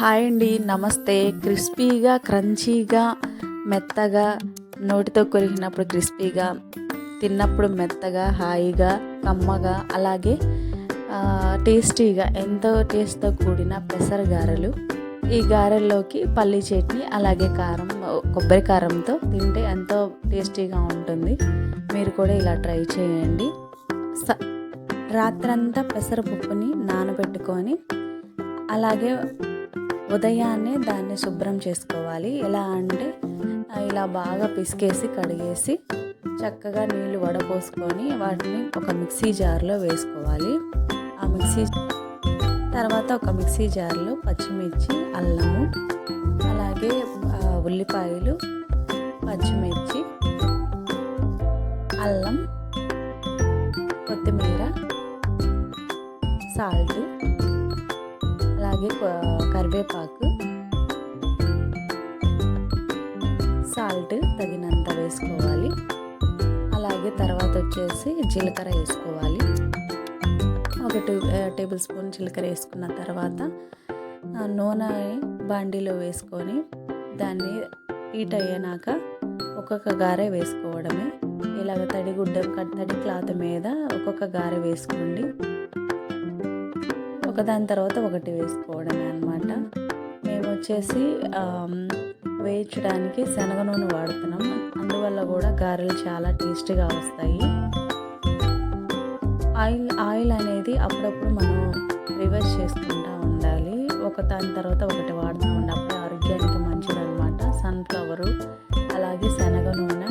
Hi అండి నమస్తే. క్రిస్పీగా క్రంచీగా మెత్తగా నోటితో కొరికినప్పుడు క్రిస్పీగా తిన్నప్పుడు మెత్తగా హాయిగా కమ్మగా అలాగే టేస్టీగా ఎంతో టేస్ట్తో కూడిన పెసర గారెలు. ఈ గారెల్లోకి పల్లి చట్నీ అలాగే కారం కొబ్బరి కారంతో తింటే ఎంతో టేస్టీగా ఉంటుంది. మీరు కూడా ఇలా ట్రై చేయండి. స- రాత్రంతా పెసరపప్పుని నానబెట్టుకొని అలాగే ఉదయాన్నే దాన్ని శుభ్రం చేసుకోవాలి. ఎలా అంటే ఇలా బాగా పిసికేసి కడిగేసి చక్కగా నీళ్ళు వడపోసుకొని వాటిని ఒక మిక్సీ జార్లో వేసుకోవాలి. ఆ మిక్సీ తర్వాత ఒక మిక్సీ జార్లో పచ్చిమిర్చి అల్లము అలాగే ఉల్లిపాయలు పచ్చిమిర్చి అల్లం కొత్తిమీర సాల్ట్ అలాగే కరివేపాకు సాల్ట్ తగినంత వేసుకోవాలి. అలాగే తర్వాత వచ్చేసి జీలకర్ర వేసుకోవాలి. ఒక టూ టేబుల్ స్పూన్ జీలకర్ర వేసుకున్న తర్వాత నూనె బాండీలో వేసుకొని దాన్ని హీట్ అయ్యాక ఒక్కొక్క గారె వేసుకోవడమే. ఇలాగ తడి గుడ్డ తడి క్లాత్ మీద ఒక్కొక్క గారె వేసుకోండి. ఒకదాని తర్వాత ఒకటి వేసుకోవడమే అనమాట మేము వచ్చేసి వేయించడానికి శనగ నూనె వాడుతున్నాం. అందువల్ల కూడా గారెలు చాలా టేస్టీగా వస్తాయి. ఆయిల్ ఆయిల్ అనేది అప్పుడప్పుడు మనం రివర్స్ చేసుకుంటూ ఉండాలి. ఒక దాని తర్వాత ఒకటి వాడుతూ ఉన్నప్పుడు ఆరోగ్యానికి మంచిది అనమాట సన్ఫ్లవరు అలాగే శనగ నూనె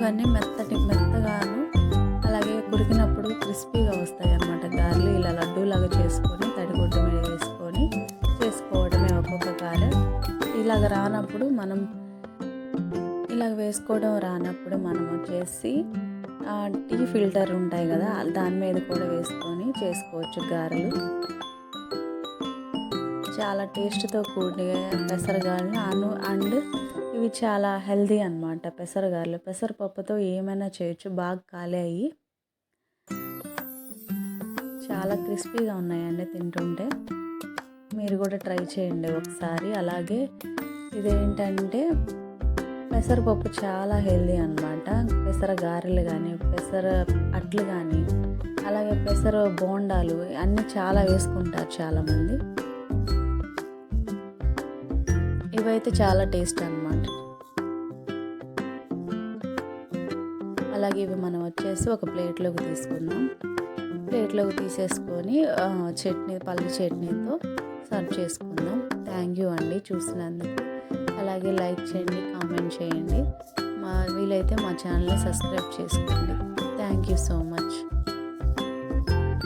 ఇవన్నీ మెత్తటి మెత్తగాను అలాగే కురికినప్పుడు క్రిస్పీగా వస్తాయి అన్నమాట గారెలు ఇలా లడ్డూలాగా చేసుకొని తడిగుడ్డ మీద వేసుకొని చేసుకోవడమే ఒక్కొక్క గారె. ఇలాగ రానప్పుడు మనం ఇలాగ వేసుకోవడం రానప్పుడు మనం వచ్చేసి టీ ఫిల్టర్ ఉంటాయి కదా దాని మీద కూడా వేసుకొని చేసుకోవచ్చు గారెలు. చాలా టేస్ట్తో కూడిన పెసరగాళ్ళు అను అండ్ ఇవి చాలా హెల్దీ అనమాట పెసరగారలు. పెసరపప్పుతో ఏమైనా చేయొచ్చు. బాగా కాలేయి చాలా క్రిస్పీగా ఉన్నాయండి తింటుంటే. మీరు కూడా ట్రై చేయండి ఒకసారి. అలాగే ఇదేంటంటే పెసరపప్పు చాలా హెల్దీ అనమాట పెసర గారెలు కానీ పెసర అట్లు కానీ అలాగే పెసర బోండాలు అన్నీ చాలా వేసుకుంటారు చాలామంది. ఇవైతే చాలా టేస్ట్ అన్నమాట. అలాగే ఇవి మనం వచ్చేసి ఒక ప్లేట్లోకి తీసుకుందాం. ప్లేట్లోకి తీసేసుకొని చట్నీ పల్లి చట్నీతో సర్వ్ చేసుకుందాం. థ్యాంక్ యూ అండి చూసినందుకు. అలాగే లైక్ చేయండి కామెంట్ చేయండి. మా వీలైతే మా ఛానల్ని సబ్స్క్రైబ్ చేసుకోండి. Thank you so much